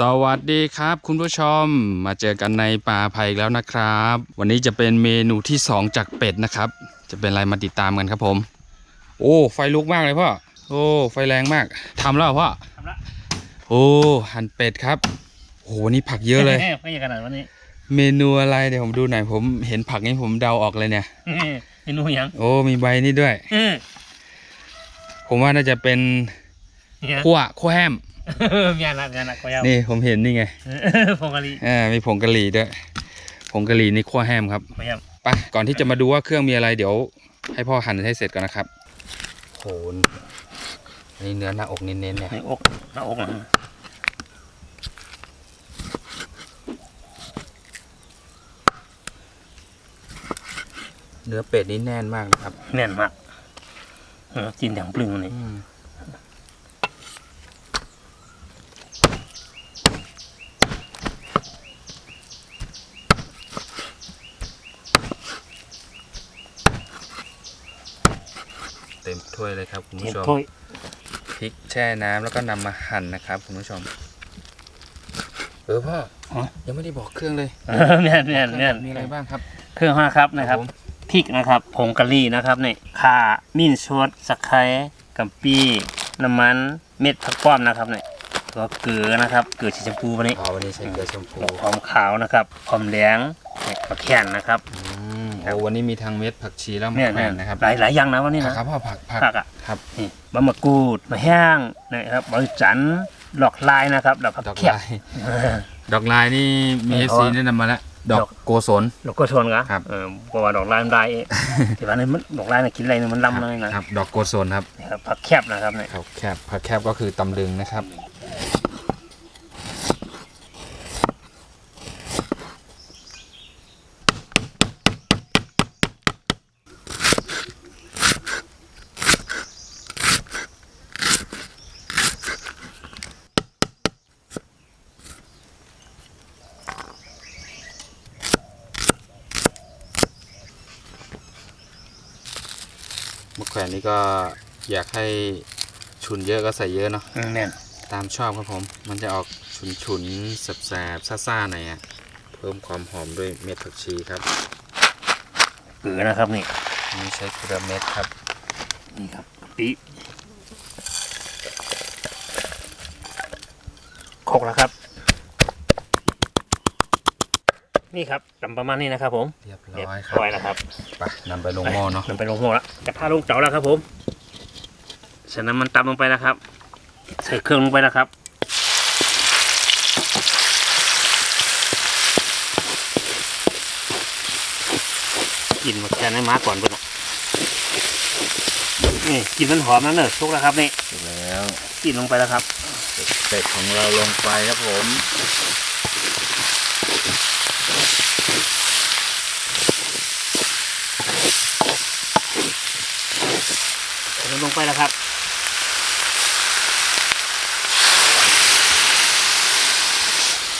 สวัสดีครับ คุณผู้ชมมาเจอกันในป่าไผ่อีกแล้วนะครับ วันนี้จะเป็นเมนูที่ 2 จากเป็ดนะครับ จะเป็นอะไรมาติดตามกันครับผม โอ้ไฟลุกมากเลยพ่อโอ้ไฟแรงมากทำแล้วเหรอพ่อทำละโอ้หั่นเป็ดครับโอ้วันนี้ผักเยอะเลยไม่ใช่ขนาดวันนี้ เมนูอะไรเดี๋ยวผมดูหน่อยผมเห็นผักนี้ผมเดาออกเลยเนี่ยเมนูหยังโอ้มีใบนี่ด้วยเออผมว่าน่าจะเป็นเนี่ยขั้วขั้วแฮม มีอันละมีอันละก็ยาวนี่ผมเห็นนี่ไงเออพงกะลีอ่ามีผงกะหรี่ด้วยผงกะหรี่นี่ขั้วแฮมครับก็ยาวไปก่อนที่จะมาดูว่าเครื่องมีอะไรเดี๋ยว ให้พ่อหั่นให้เสร็จก่อนนะครับโหนอันนี้เนื้อหน้าอกเน้นๆเนี่ยในอกหน้าอกนะเนื้อเป็ดนี่แน่นมากนะครับ แน่นมากเออกินอย่างปลึงนี่อืมเต็ม ถ้วยเลยครับคุณเห็นผู้ชมถ้วยพริกแช่น้ำแล้วก็นำมาหั่นนะครับคุณผู้ชม เออพ่อยังไม่ได้บอกเครื่องเลยเออแน่นแน่นแน่นมีอะไรบ้างครับ เครื่องห้าครับนะครับผม พริกนะครับผงกะหรี่นะครับนี่ข่ามิ้นชดสะไคร้กัมปีน้ำมันเม็ดผักป้อมนะครับนี่ตัวเกลือนะครับเกลือสีชมพูวันนี้อ๋อวันนี้ใช้เกลือชมพูหอมขาวนะครับหอมแดงนี่มะแขนนะครับ อื มโอ้วันนี้มีทั้งเม็ดผักชีแล้วมะเนี่ยแขวนนะครับหลายหลายอย่างนะวันนี้นะ ครับพ่อผักผักผักอะครับ นี่ใบมะกรูดมะแห้งนะครับใบจันทร์ดอกลายนะครับดอกผักดอกเขียบ ลายดอกลายนี่มีเอเออฟซีแนะนำมาแล้วดอกดอก โกศลดอกกระชนกะครับเออเพราะว่าดอกลายมันได้เองแต่ว่านี่มันดอกลายเนี่ยกินอะไรเนี่ยมันล้ำเลยนะครับดอกโกศลครับนี่ครับผักแคบนะครับเนี่ยผักแคบผักแคบก็คือตำลึงนะครับ แขวนนี่ก็อยากให้ชุนเยอะก็ใส่เยอะเนาะอืมเนี่ยตามชอบครับผม มันจะออกฉุนฉุนๆแสบๆซ่าๆหน่อยอะเพิ่มความหอมด้วยเม็ดผักชีครับเกลือนะครับนี่อันนี่ใช้เกลือเม็ดครับนี่ครับกะปิโคกแล้วครับ นี่ครับตำประมาณนี้นะครับผมเรียบเรียบร้อยครัร้อยแล้วครับไปนำไปลงหม้อเนาะมันไปลงหัวแล้วกระทะลงเตาแล้วครับผมใส่น้ำมันตำลงไปนะครับ ใส่เครื่องลงไปนะครับกินมาแค่นี้มาก่อนเพื่อนอะนี่กินมันหอมนั่นเนอะทุกแล้วครับนี่แล้วกินลงไปแล้วครับเป็ดของเราลงไปครับผม ใส่ลงไปแล้วครับ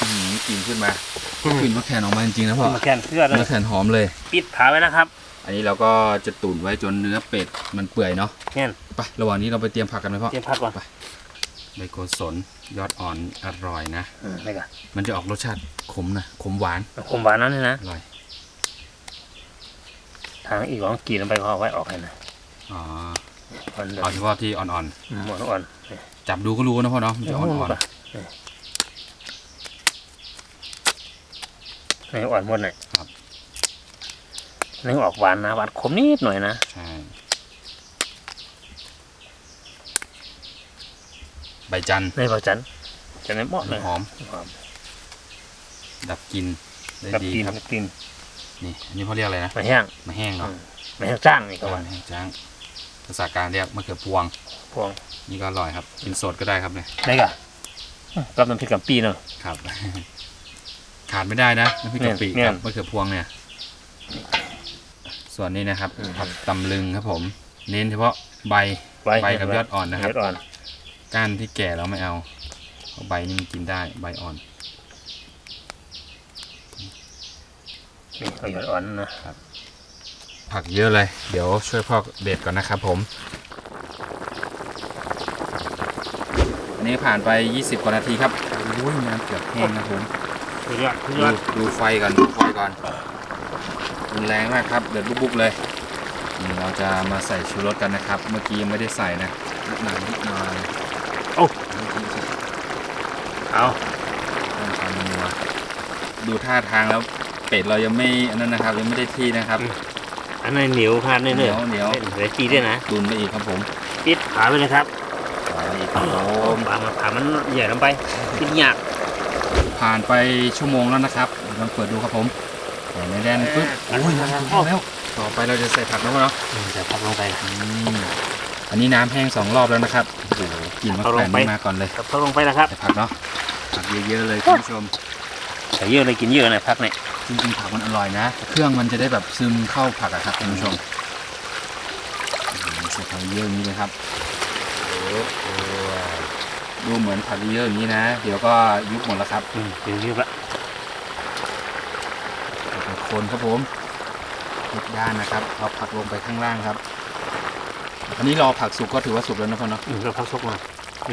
อื้อหือกลิ่นขึ้นมากลิ่นมะแขวนออกมาจริงๆนะพ่อมาแค่นเพื่อเลยมะแขวนหอมเลย ปิดผาไว้นะครับ อันนี้เราก็จะตุ๋นไว้จนเนื้อเป็ดมันเปื่อยเนาะแน่นไประหว่างนี้เราไปเตรียมผักกันไหมพ่อเตรียมผักก่อน ใบโกศลยอดอ่อนอร่อยนะ อืมนี่ก่อนมันจะออกรสชาติขมนะ ขมหวาน ขมหวานนั่นนี่นะ อร่อย ทางอีกของกินลงไปเขาเอาไว้ออกให้นะอ๋อมันเดือเอาดเฉพาะที่อ่อนอ่อนๆนี่ๆจับดูก็รู้นะพ่อเนาะ มันจะอ่อนให้อ่อนหมดเลยครับนี่ออกหวานนะหวานขมนิดหน่อยนะ ๆ ใช่ ใบจันทร์ในเผาจันจะในเหมาะเลยหอม หอมดับกลินได้กับดีกินครับ กับกินนี่ อันนี้เขาเรียกอะไรนะมาแห้งมะแห้งเนาะอืมมาแห้งจ้างนี่ก็ว่าแห้งจ้าง ภาษากลารเรียกมะเขือพวง พวงนี่ก็อร่อยครับ กินสดก็ได้ครับเนี่ย ได้ก่ะกับน้ำพริกกับปีเนาะ ครับ ขาดไม่ได้นะน้ำพริกกะปิเนี่ยกับมะเขือพวงเนี่ย ส่วนนี้นะครับอืม ผักตำลึงครับผม เน้นเฉพาะใบไว้ใบกับยอดอ่อนนะครับ ยอดอ่อน ก้านที่แก่เราไม่เอาเพราะใบนี่มันกินได้ใบอ่อนนี่เอายอดอ่อนนะผักเยอะเลย เดี๋ยวช่วยพ่อเด็ดก่อนนะครับผม อันนี้ผ่านไป 20กว่านาทีครับโอ้ยน้ำเกือบแห้งนะผมสุดยอดสุดยดูอดดูไฟก่อนดูไฟก่อนรุนแรงมากครับ เดือดบุบๆเลยนี่เราจะมาใส่ชูรสกันนะครับ เมื่อกี้ยังไม่ได้ใส่นะนิดหน่อยนิดหน่อย โอ้เอาเพิ่มความนัวดูท่าทางแล้วเป็ดเรายังไม่อันนั้นนะครับ ยังไม่ได้ที่นะครับ อันนั้นเหนียวพลาดเนื้อเหนียวเหนียวเหลือจีด้วยนะตุนไปอีกครับผมปิดขาไปเลยครับขออีกครับผโอ้มปลามาขามันใหญ่ลงไปปิดยากผ่านไปชั่วโมงแล้วนะครับลองเปิดดูครับผมแต่ในแดนปึ๊บโอ้โอ้ยยน้ำน้ำเข้าแห้งแล้วต่อไปเราจะใส่ผักแล้วเนาะเดี๋ยวพักลงไปอืมอันนี้น้ำแห้งสองรอบแล้วนะครับ โอ้โหกลิ่นมะเอาแขลวงนไปนี่มาก่อนเลยพักลงไปนะครับใส่ผักเนาะผักเยอะๆเลยคุณผู้ชมใส่เยอะเลยกินเยอะหน่อยพักหน่อยจริงๆผักมันอร่อยนะ เครื่องมันจะได้แบบซึมเข้าผักอะครับคุณผู้ชมอืมใส่ผักเยอะอย่างนี้เลยครับดูเหมือนผักเยอะอย่างนี้นะ เดี๋ยวก็ยุบหมดแล้วครับอืมกินเยอะละเป็นคนครับผมทุกด้านนะครับเอาผักลงไปข้างล่างครับ อันนี้รอผักสุกก็ถือว่าสุกแล้วนะพ่อเนาะอืมเราพักซกมา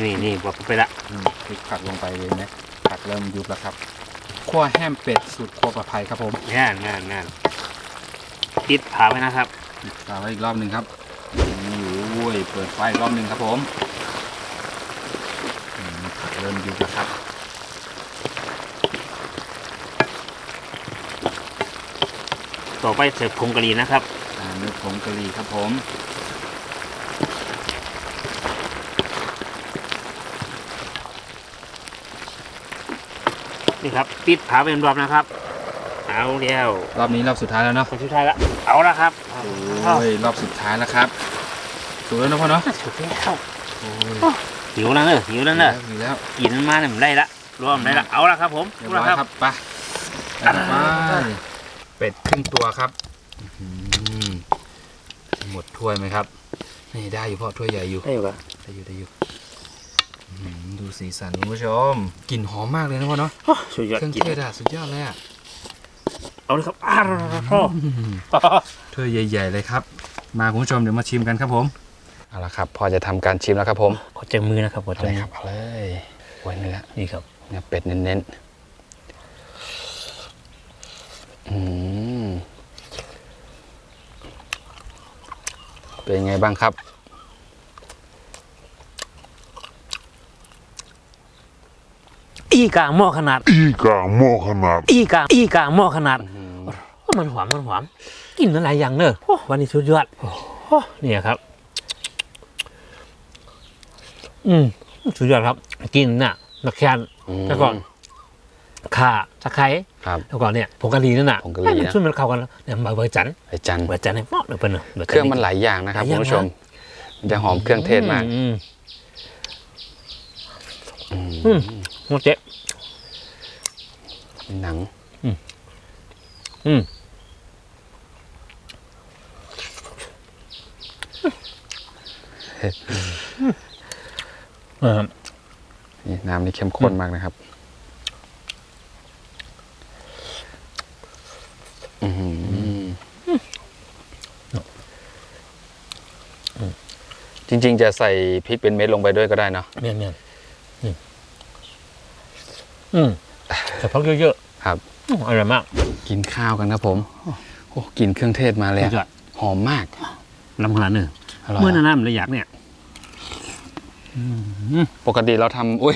นี่นี่บอกไปละอืมพลิกผักลงไปเลยนะผักเริ่มยุบแล้วครับคั่วแห้มเป็ดสูตรครัวปลอดภัยครับผมงานงานงานปิดผาไว้นะครับ ตามไว้อีกรอบหนึ่งครับนี่โอ้ยเปิดไฟอีกรอบหนึ่งครับผมอืมผักเริ่มยุบแล้วครับ ต่อไปเสิร์ฟผงกะหรี่นะครับอ่าเนื้อผงกะหรี่ครับผม นี่ครับปิดผาเป็นรอบนะครับ เอาเดียวรอบนี้รอบสุดท้ายแล้วเนาะคนสุดท้ายละเอาละครับโอ้ยรอบสุดท้ายแล้วครับสุกแล้วนะพ่อเนาะสุดแล้วโอ้ยหิวแล้วเนอะหิวแล้วเนอะอยู่แล้วกินมาเนี่ยมันได้ละรวมได้ละเอาละครับ ผมเรียบเอาร้ละอยครับครับไปไปเป็ดครึ่งตัวครับอื้อหือหมดถ้วยไหมครับ นี่ได้อยู่พ่อถ้วยใหญ่อยู่ได้อยู่ปะได้อยู่ได้อยู่อื้อหือ ดูสีสันคุณผู้ชมกลิ่นหอมมากเลยนะพ่อเนาะสุดยอดเครื่องกินเทศอะสุดยอดเลยอะเอาเลยครับอ้าวพ่อถ้วยใหญ่ๆเลยครับ มาคุณผู้ชมเดี๋ยวมาชิมกันครับผมเอาละครับ พอจะทำการชิมแล้วครับผมขอเจอมือนะครับขอเอาเจอเลยมืคอรับเอาเลยไว้เนื้อนี่ครับเนื้อเป็ดเน้นๆอืมเป็นไงบ้างครับ อีกาหม้อขนาด อีกาหม้อขนาด อีกาอีกาหม้อขนาดโอ้มันหอมมันหอมกินอะไรอย่างเนอะโอ้วันนี้สุดยอดโอ้เนี่ยครับ อืมสุดยอดครับกินน่ะนักแคนมแล้วก่อนข่าตะไคร้ครับ แล้วก็เนี่ยผงกะหรี่นั่นน่ะผงกะหรี่นะให้มันช่วยมันเข้ากันแล้วเนี่ยมาเบอร์จันไอจันเบอร์จันให้เหมาะเลยเพิ่นเนอะบจัเครื่องมันหลายอย่างนะครับหลายอย่างคุณผู้ชมมันจะหอมเครื่องเทศมากอืมอืม อืมโมเจ๊หนังอืมเออนี่น้ำนี่เข้มข้นมากนะครับอื้อหือจริง ๆ จะใส่พริกเป็นเม็ดลงไปด้วยก็ได้เนาะเมียนเมียนอืม อืมแต่พักเยอะครับๆอืมอร่อยมาก กินข้าวกันครับผมโอ้กลิ่นเครื่องเทศมาเลยสุดยออะดหอมมากลำขนาดหนึ่งอร่อยเมื่ออะนาน้ำเลยอยากเนี่ย ปกติเราทำอุ้ย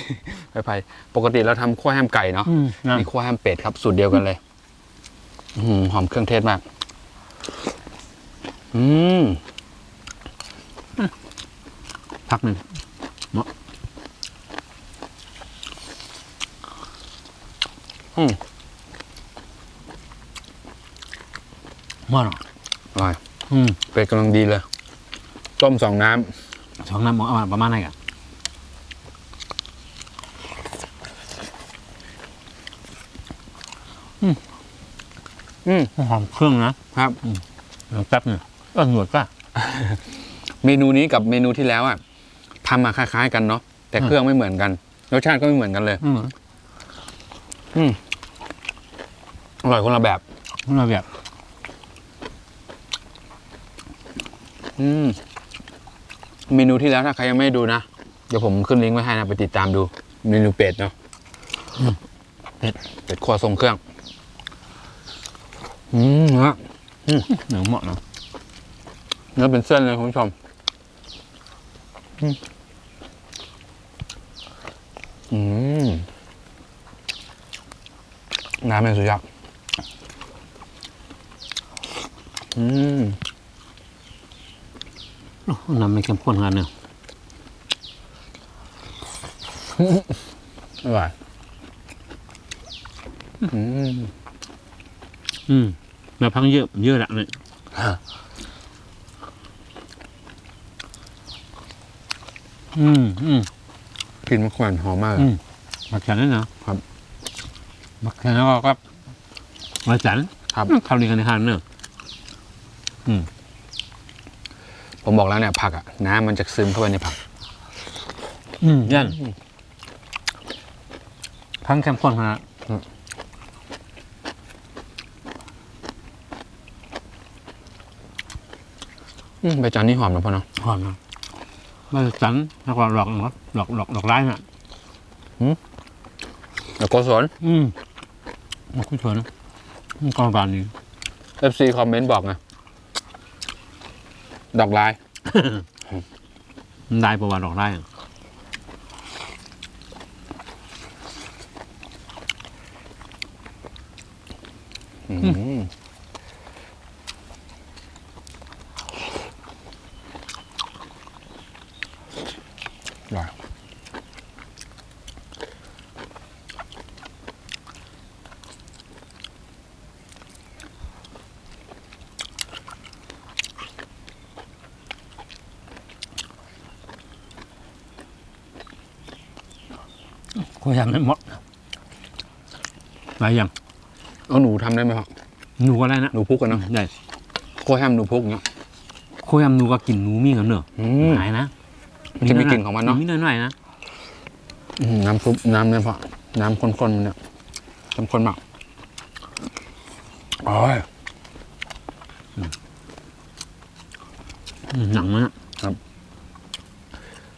ไปไปปกติเราทำขั้วแฮมไก่เนาะอืมนะ นี่ขั้วแฮมเป็ดครับสูตรเดียวกันเลยอื้อหือหอมเครื่องเทศมาก อืมพักหนึ่งอืม หม้อเนาะอร่อยอืมเป็ดกำลังดีเลย ต้มสองน้สองน้ำหมอเอามาประมาณไหนกันำอืมหอมเครื่องนะครับเดี๋ยวแป๊บหนึงก็หนวดก็เมนูนี้กับเมนูที่แล้วอะทำมาคล้ายๆ กันเนาะแต่อืมเครื่องไม่เหมือนกันรสชาติก็ไม่เหมือนกันเลย อืม อืมอร่อยคนละแบบเราแบบ อืมเมนูที่แล้วถ้าใครยังไม่ดูนะ เดี๋ยวผมขึ้นลิงก์ไว้ให้นะ ไปติดตามดู เมนูเป็ดเนาะเป็ดเป็ดครัวทรงเครื่อง อืมเนื้อหนังเหมาะเนาะเนื้อเป็นเส้นเลยคุณผู้ชมอืมอืมน้ำเป็นสุดยอด อืมโอ้น้ำไม่เข้มข้นขนาดเนอะอร่อยอืมอืมมาพังเยอะเยอะละเนี่ยอืมอืมกลินมะขวานหอมมากเลยอืมมักฉันนั่นนะครับมักฉันแล้วก็มาจันครับเข้าเรียนกันในห้างเนอะ ผมบอกแล้วเนี่ยผักอะน้ำมันจะซึมเข้าไปในผัก อืมยันพังเข้มข้นขนาดอืมใบจานนี่หอมนะพ่อเนาะ หอมนะมาจันแล้วก็หลอกหลอกหลอกหลอกหลอกร้ายน่ะ แล้วโกศลอืมมันคุ้นชวนนะมันกองบานนี้ FC คอมเมนต์บอกไง ดอกลายมันได้ประวัติหลอกได้อะอืม คุยทำได้หมดหลายอย่างเอาหนูทำได้ไหมครับหนูก็ได้นะหนูพุกกันเนาะได้โคแฮมหนูพุกเนาะคุยทำหนูก็กินหนูมีกันเนอะอืมหายนะมันจะมีกลิ่นของมันเนอะมีหน่อยๆนะอืมน้ำซุปน้ำเนี่ยพ่อน้ำข้นๆมันเนี่ยเข้มข้นมากโอ้ยอืมหนังมันอะ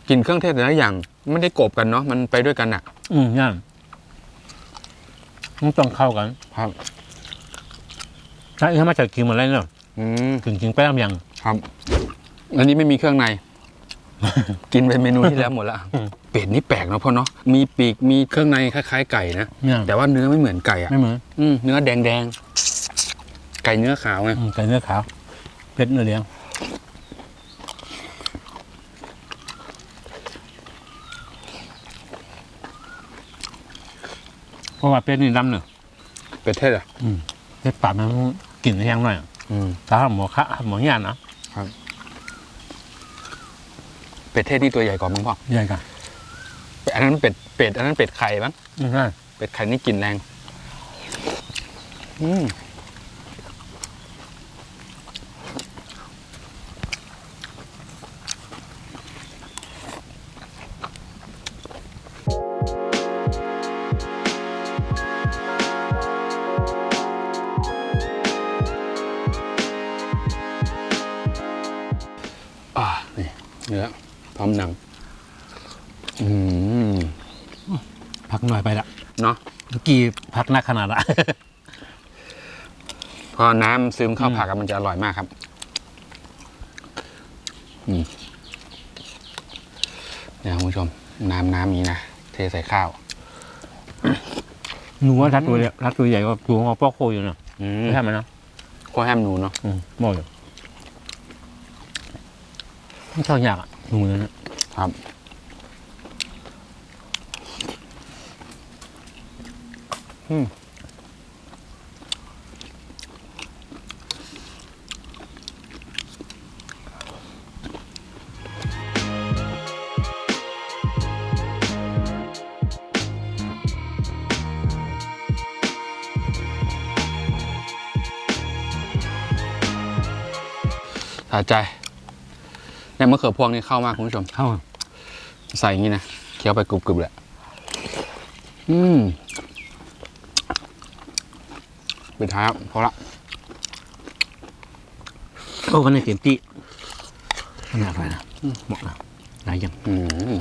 กลิ่นเครื่องเทศแต่ละอย่างไม่ได้กบกันเนาะมันไปด้วยกันอะอืมย่างมันต้องเข้ากันครับถ้าเอื้อมาจากกินหมดแล้วเนอะอืมกินกินไปลำยังครับ อันนี้ไม่มีเครื่องใน กินไปเมนูที่แล้วหมดละอืมเป็ดนี่แปลกเนาะพ่อเนาะมีปีกมีเครื่องในคล้ายๆไก่นะย่างแต่ว่าเนื้อไม่เหมือนไก่อะไม่เหมือนอืมเนื้อแดงๆไก่เนื้อขาวไงอืมไก่เนื้อขาวเป็ดเนื้อเลี้ยง เพราะว่าเป็ดนี่ดำเนอะเป็ดเทศอะเป็ดปากมันกลิ่นแห้งหน่อยอะอืมถ้าหมอคะหมอยานนะเป็ดเทศนี่ตัวใหญ่กว่ามั้งพ่อใหญ่กันอันนั้นเป็ดเป็ดอันนั้นเป็ดไข่มั้งอืมใช่เป็ดไข่นี่กลินแรง อืม มหนังอืมพักหน่อยไปละเนาะเมื่อกี้พักนักขนาดละ พอน้ำซึมเข้าอืมผักอะมันจะอร่อยมากครับ อืมเนี่ยคุณผู้ชม น้ำน้ำนี้นะ เทใส่ข้าว หนูว่ารัดตัวใหญ่รัดตัวใหญ่กว่าตัวของพ่อโคอยู่นะอืมไม่ใช่ไหมนะโคแฮมหนูเนาะอืมหมออยู่ไม่ชอบยากอะหนูนั่นนะ ครับ อืมสะใจเนี่ยมะเขือพวงนี่เข้ามากคุณผู้ชมเข้า ใส่อย่างนี้นะเคี้ยวไปกรุบๆแหละอืมปิดท้ายครับพอละโอ้กันในเต็มที่ขนาดไรนะเหมาะนะหลายอย่างอืม